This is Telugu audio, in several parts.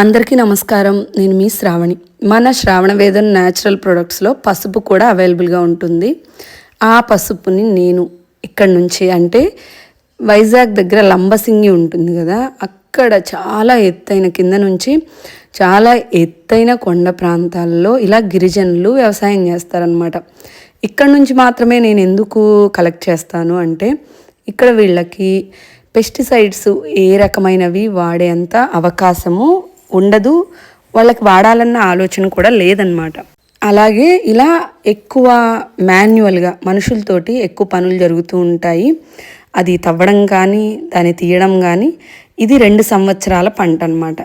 అందరికీ నమస్కారం. నేను మీ శ్రావణి. మన శ్రావణ వేదన న్యాచురల్ ప్రొడక్ట్స్లో పసుపు కూడా అవైలబుల్గా ఉంటుంది. ఆ పసుపుని నేను ఇక్కడ నుంచి అంటే వైజాగ్ దగ్గర లంబసింగి ఉంటుంది కదా అక్కడ చాలా ఎత్తైన కింద నుంచి చాలా ఎత్తైన కొండ ప్రాంతాల్లో ఇలా గిరిజనులు వ్యవసాయం చేస్తారనమాట ఇక్కడ నుంచి మాత్రమే నేను ఎందుకు కలెక్ట్ చేస్తాను అంటే ఇక్కడ వీళ్ళకి పెస్టిసైడ్స్ ఏ రకమైనవి వాడేంత అవకాశము ఉండదు. వాళ్ళకి వాడాలన్న ఆలోచన కూడా లేదనమాట అలాగే ఇలా ఎక్కువ మాన్యువల్గా మనుషులతోటి ఎక్కువ పనులు జరుగుతూ ఉంటాయి. అది తవ్వడం కానీ దాన్ని తీయడం కానీ ఇది రెండు సంవత్సరాల పంట అనమాట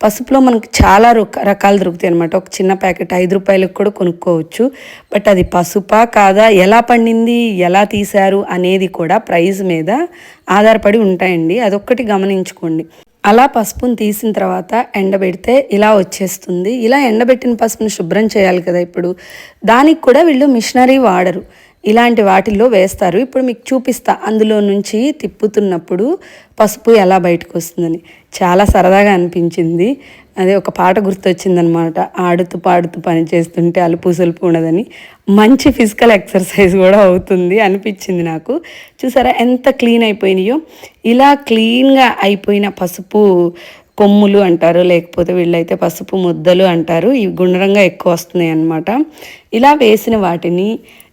పసుపులో మనకు చాలా రక రకాలు దొరుకుతాయి అనమాట ఒక చిన్న ప్యాకెట్ ఐదు రూపాయలకు కూడా కొనుక్కోవచ్చు. బట్ అది పసుపా కాదా ఎలా పండింది ఎలా తీశారు అనేది కూడా ప్రైస్ మీద ఆధారపడి ఉంటాయండి. అదొక్కటి గమనించుకోండి. అలా పసుపుని తీసిన తర్వాత ఎండబెడితే ఇలా వచ్చేస్తుంది. ఇలా ఎండబెట్టిన పసుపుని శుభ్రం చేయాలి కదా ఇప్పుడు. దానికి కూడా వీళ్ళు మిషనరీ వాడరు. ఇలాంటి వాటిల్లో వేస్తారు. ఇప్పుడు మీకు చూపిస్తా. అందులో నుంచి తిప్పుతున్నప్పుడు పసుపు ఎలా బయటకు వస్తుందని. చాలా సరదాగా అనిపించింది. అదే ఒక పాట గుర్తొచ్చిందనమాట ఆడుతూ పాడుతూ పని చేస్తుంటే అలుపు సలుపు ఉండదని. మంచి ఫిజికల్ ఎక్సర్సైజ్ కూడా అవుతుంది అనిపించింది నాకు. చూసారా ఎంత క్లీన్ అయిపోయినాయో. ఇలా క్లీన్గా అయిపోయిన పసుపు కొమ్ములు అంటారు. లేకపోతే వీళ్ళైతే పసుపు ముద్దలు అంటారు. ఇవి గుండ్రంగా ఎక్కువ వస్తున్నాయి అన్నమాట ఇలా వేసిన వాటిని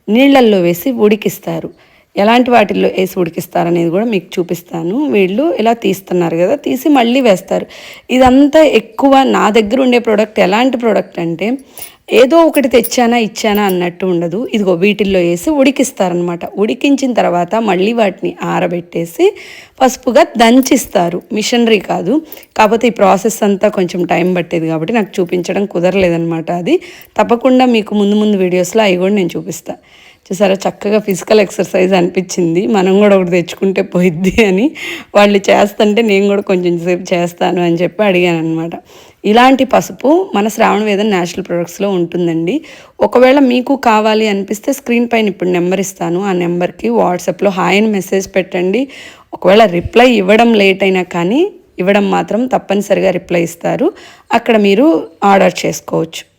నీళ్ళల్లో వేసి ఉడికిస్తారు. ఎలాంటి వాటిల్లో వేసి ఉడికిస్తారు అనేది కూడా మీకు చూపిస్తాను. వీళ్ళు ఇలా తీస్తున్నారు కదా తీసి మళ్ళీ వేస్తారు. ఇదంతా ఎక్కువ నా దగ్గర ఉండే ప్రోడక్ట్ ఎలాంటి ప్రోడక్ట్ అంటే ఏదో ఒకటి తెచ్చానా ఇచ్చానా అన్నట్టు ఉండదు. ఇదిగో వీటిల్లో వేసి ఉడికిస్తారనమాట ఉడికించిన తర్వాత మళ్ళీ వాటిని ఆరబెట్టేసి పసుపుగా దంచిస్తారు. మిషనరీ కాదు. కాకపోతే ఈ ప్రాసెస్ అంతా కొంచెం టైం పట్టేది కాబట్టి నాకు చూపించడం కుదరలేదనమాట అది. తప్పకుండా మీకు ముందు ముందు వీడియోస్లో అవి కూడా నేను చూపిస్తాను చూసారా? చక్కగా ఫిజికల్ ఎక్సర్సైజ్ అనిపించింది. మనం కూడా ఒకటి తెచ్చుకుంటే పోయిద్ది అని. వాళ్ళు చేస్తుంటే నేను కూడా కొంచెం సేపు చేస్తాను అని చెప్పి అడిగాను అనమాట ఇలాంటి పసుపు మన శ్రావణ వేదన నేషనల్ ప్రొడక్ట్స్లో ఉంటుందండి. ఒకవేళ మీకు కావాలి అనిపిస్తే స్క్రీన్ పైన ఇప్పుడు నెంబర్ ఇస్తాను. ఆ నెంబర్కి వాట్సాప్లో హాయ్ అని మెసేజ్ పెట్టండి. ఒకవేళ రిప్లై ఇవ్వడం లేట్ అయినా కానీ ఇవ్వడం మాత్రం తప్పనిసరిగా రిప్లై ఇస్తారు. అక్కడ మీరు ఆర్డర్ చేసుకోవచ్చు.